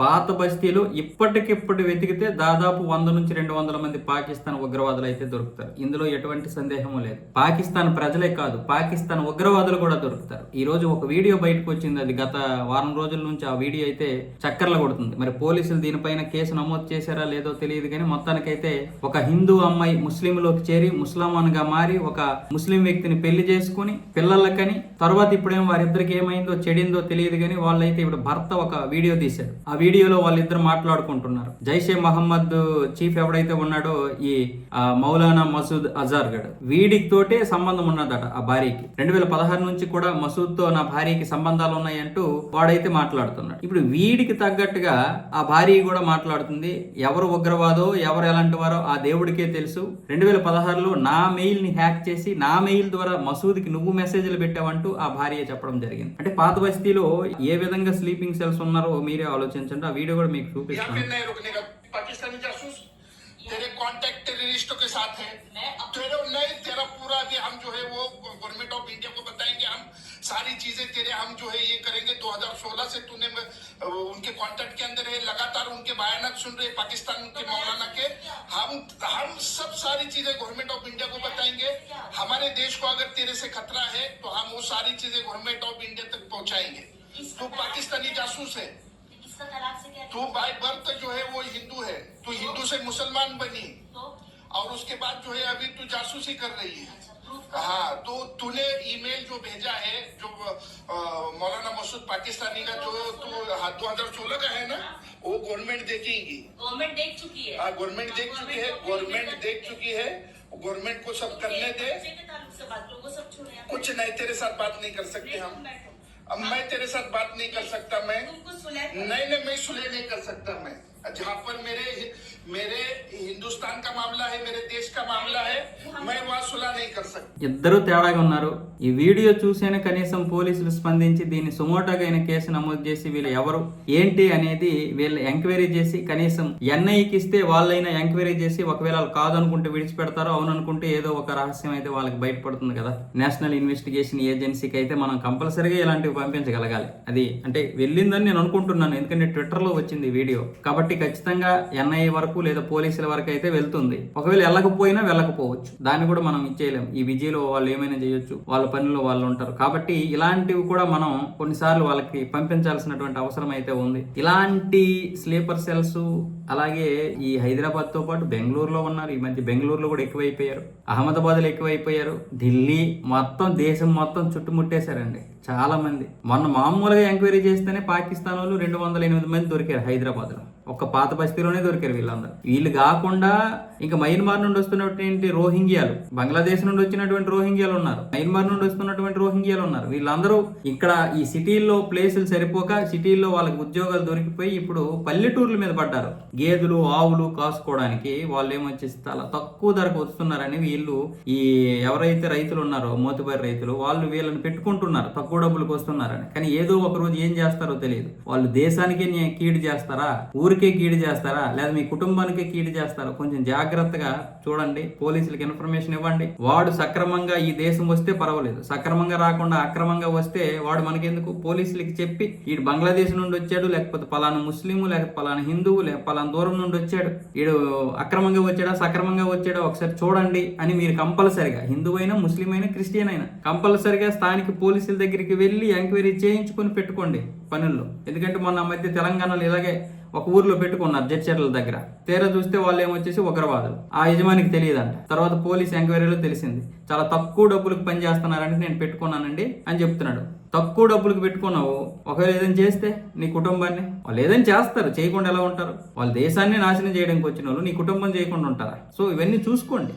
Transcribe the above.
పాత బస్తీలో ఇప్పటికిప్పుడు వెతికితే దాదాపు వంద నుంచి రెండు వందల మంది పాకిస్తాన్ ఉగ్రవాదులు అయితే దొరుకుతారు. ఇందులో ఎటువంటి సందేహము లేదు. పాకిస్తాన్ ప్రజలే కాదు పాకిస్తాన్ ఉగ్రవాదులు కూడా దొరుకుతారు. ఈ రోజు ఒక వీడియో బయటకు వచ్చింది. అది గత వారం రోజుల నుంచి ఆ వీడియో అయితే చక్కర్లు కొడుతుంది. మరి పోలీసులు దీనిపైన కేసు నమోదు చేశారా లేదో తెలియదు కానీ మొత్తానికైతే ఒక హిందూ అమ్మాయి ముస్లింలోకి చేరి ముస్లామాన్గా మారి ఒక ముస్లిం వ్యక్తిని పెళ్ళి చేసుకుని పిల్లలకని తర్వాత ఇప్పుడేమో వారిద్దరికి ఏమైందో చెడిందో తెలియదు కానీ వాళ్ళైతే ఇప్పుడు భర్త ఒక వీడియో తీశాడు. ఆ వీడియోలో వాళ్ళిద్దరు మాట్లాడుకుంటున్నారు. జైషే మహమ్మద్ చీఫ్ ఎవడైతే ఉన్నాడో ఈ మౌలానా మసూద్ అజార్ గడ్ వీడికి తోటే సంబంధం ఉన్నదట ఆ భార్యకి. రెండు వేల పదహారు నుంచి కూడా మసూద్తో నా భార్యకి సంబంధాలు ఉన్నాయంటూ వాడైతే మాట్లాడుతున్నాడు. ఇప్పుడు వీడికి తగ్గట్టుగా ఆ భార్య కూడా మాట్లాడుతుంది. ఎవరు ఉగ్రవాదో ఎవరు ఎలాంటి వారో ఆ దేవుడికే తెలుసు. రెండు వేల పదహారులో నా మెయిల్ని హ్యాక్ చేసి నా మెయిల్ ద్వారా మసూద్కి నువ్వు మెసేజ్లు పెట్టావంటూ ఆ భార్య చెప్పడం జరిగింది. అంటే పాత బస్తీలో ఏ విధంగా స్లీపింగ్ సెల్స్ ఉన్నారో మీరే ఆలోచించండి ఆ వీడియో కూడా మీకు या చూపిస్తాను फिर नहीं रुकने का पाकिस्तानी जासूस तेरे कांटेक्ट टेररिस्टों के साथ है तेरे नहीं तेरा पूरा भी हम जो है वो गवर्नमेंट ऑफ इंडिया को बताएंगे हम सारी चीजें तेरे हम जो है ये करेंगे 2016 से तूने अ, उनके कांटेक्ट के अंदर है लगातार उनके बयान सुन रहे पाकिस्तान के मौलाना के हम हम सब सारी चीजें गवर्नमेंट ऑफ इंडिया को बताएंगे हमारे देश को अगर तेरे से खतरा है तो हम वो सारी चीजें गवर्नमेंट ऑफ इंडिया तक पहुंचाएंगे तू पाकिस्तानी जासूस है तू बाय बर्थ जो है वो हिंदू है तू हिंदू से मुसलमान बनी। तो? और उसके बाद जो है अभी तू जासूसी कर रही है। अच्छा हाँ तो तूने ईमेल जो भेजा है जो मौलाना मसूद पाकिस्तानी का जो तू दो हज़ार सोलह का है ना वो गवर्नमेंट देखेगी। गवर्नमेंट देख चुकी है। हाँ गवर्नमेंट देख चुकी है गवर्नमेंट देख चुकी है गवर्नमेंट को सब करने दे। कुछ नहीं तेरे साथ बात नहीं कर सकते हम। अब मैं तेरे साथ बात नहीं कर सकता मैं नहीं नहीं मैं सुलह नहीं कर सकता मैं। जहाँ पर मेरे ఇద్దరు తేడాగా ఉన్నారు. ఈ వీడియో చూసేనే కనీసం పోలీసులు స్పందించి దీన్ని సుమోటోగా అయిన కేసు నమోదు చేసి వీళ్ళు ఎవరు ఏంటి అనేది వీళ్ళు ఎంక్వైరీ చేసి కనీసం ఎన్ఐకి ఇస్తే వాళ్ళైనా ఎంక్వైరీ చేసి ఒకవేళ వాళ్ళు కాదనుకుంటే విడిచిపెడతారో అవుననుకుంటే ఏదో ఒక రహస్యం అయితే వాళ్ళకి బయటపడుతుంది కదా. నేషనల్ ఇన్వెస్టిగేషన్ ఏజెన్సీకి అయితే మనం కంపల్సరీగా ఇలాంటివి పంపించగలగాలి. అది అంటే వెళ్ళిందని నేను అనుకుంటున్నాను ఎందుకంటే ట్విట్టర్లో వచ్చింది వీడియో. కాబట్టి ఖచ్చితంగా ఎన్ఐ వరకు లేదా పోలీసుల వరకు అయితే వెళ్తుంది. ఒకవేళ వెళ్ళకపోయినా వెళ్ళకపోవచ్చు. దాన్ని కూడా మనం ఇచ్చేయలేం ఈ విజయలో వాళ్ళు ఏమైనా చేయొచ్చు. వాళ్ళ పనిలో వాళ్ళు ఉంటారు. కాబట్టి ఇలాంటివి కూడా మనం కొన్నిసార్లు వాళ్ళకి పంపించాల్సినటువంటి అవసరం అయితే ఉంది. ఇలాంటి స్లీపర్ సెల్స్ అలాగే ఈ హైదరాబాద్తో పాటు బెంగళూరులో ఉన్నారు. ఈ మధ్య బెంగళూరులో కూడా ఎక్కువైపోయారు. అహ్మదాబాద్లో ఎక్కువైపోయారు. ఢిల్లీ మొత్తం దేశం మొత్తం చుట్టుముట్టేశారండి. చాలా మంది. మొన్న మామూలుగా ఎంక్వైరీ చేస్తేనే పాకిస్తాన్ వాళ్ళు రెండు వందల ఎనిమిది మంది దొరికారు హైదరాబాద్ ఒక పాత బస్తీలోనే దొరికారు వీళ్ళందరూ. వీళ్ళు కాకుండా ఇంకా మయన్మార్ నుండి వస్తున్నటువంటి రోహింగ్యాలు. బంగ్లాదేశ్ నుండి వచ్చినటువంటి రోహింగ్యాలు ఉన్నారు. మయన్మార్ నుండి వస్తున్నటువంటి రోహింగ్యాలు ఉన్నారు. వీళ్ళందరూ ఇక్కడ ఈ సిటీల్లో ప్లేసులు సరిపోక సిటీల్లో వాళ్ళకి ఉద్యోగాలు దొరికిపోయి ఇప్పుడు పల్లెటూర్ల మీద పడ్డారు. గేదెలు ఆవులు కాసుకోవడానికి వాళ్ళు ఏమొచ్చేసి చాలా తక్కువ ధరకు వస్తున్నారని వీళ్ళు ఈ ఎవరైతే రైతులు ఉన్నారో మోతుబారి రైతులు వాళ్ళు వీళ్ళని పెట్టుకుంటున్నారు తక్కువ డబ్బులకు వస్తున్నారని. కానీ ఏదో ఒక రోజు ఏం చేస్తారో తెలియదు. వాళ్ళు దేశానికే కీడు చేస్తారా? ఊరికే కీడు చేస్తారా? లేదా మీ కుటుంబానికే కీడు చేస్తారా? కొంచెం జాగ్రత్తగా చూడండి. పోలీసులకు ఇన్ఫర్మేషన్ ఇవ్వండి. వాడు సక్రమంగా ఈ దేశం వస్తే పర్వాలేదు. సక్రమంగా రాకుండా అక్రమంగా వస్తే వాడు మనకెందుకు? పోలీసులకి చెప్పి వీడు బంగ్లాదేశ్ నుండి వచ్చాడు లేకపోతే పలానా ముస్లిము లేకపోతే పలానా హిందువు లేకపోతే పలానా దూరం నుండి వచ్చాడు. వీడు అక్రమంగా వచ్చాడా సక్రమంగా వచ్చాడా? ఒకసారి చూడండి అని మీరు కంపల్సరిగా హిందువు అయినా ముస్లిం అయినా క్రిస్టియన్ అయినా కంపల్సరిగా స్థానిక పోలీసుల దగ్గరికి వెళ్ళి ఎంక్వైరీ చేయించుకొని పెట్టుకోండి పనుల్లో. ఎందుకంటే మొన్న మధ్య తెలంగాణలో ఇలాగే ఒక ఊర్లో పెట్టుకున్నారు జడ్చర్ల దగ్గర. తీరా చూస్తే వాళ్ళు ఏమొచ్చేసి ఉగ్రవాదులు. ఆ యజమానికి తెలియదంట. తర్వాత పోలీస్ ఎంక్వైరీలో తెలిసింది. చాలా తక్కువ డబ్బులకు పని చేస్తున్నారని నేను పెట్టుకున్నానండి అని చెప్తున్నాడు. తక్కువ డబ్బులకు పెట్టుకున్నావు? ఒకవేళ ఏదైనా చేస్తే నీ కుటుంబాన్ని? వాళ్ళు ఏదైనా చేస్తారు. చేయకుండా ఎలా ఉంటారు? వాళ్ళ దేశాన్ని నాశనం చేయడానికి వచ్చిన వాళ్ళు నీ కుటుంబం చేయకుండా ఉంటారా? సో ఇవన్నీ చూసుకోండి.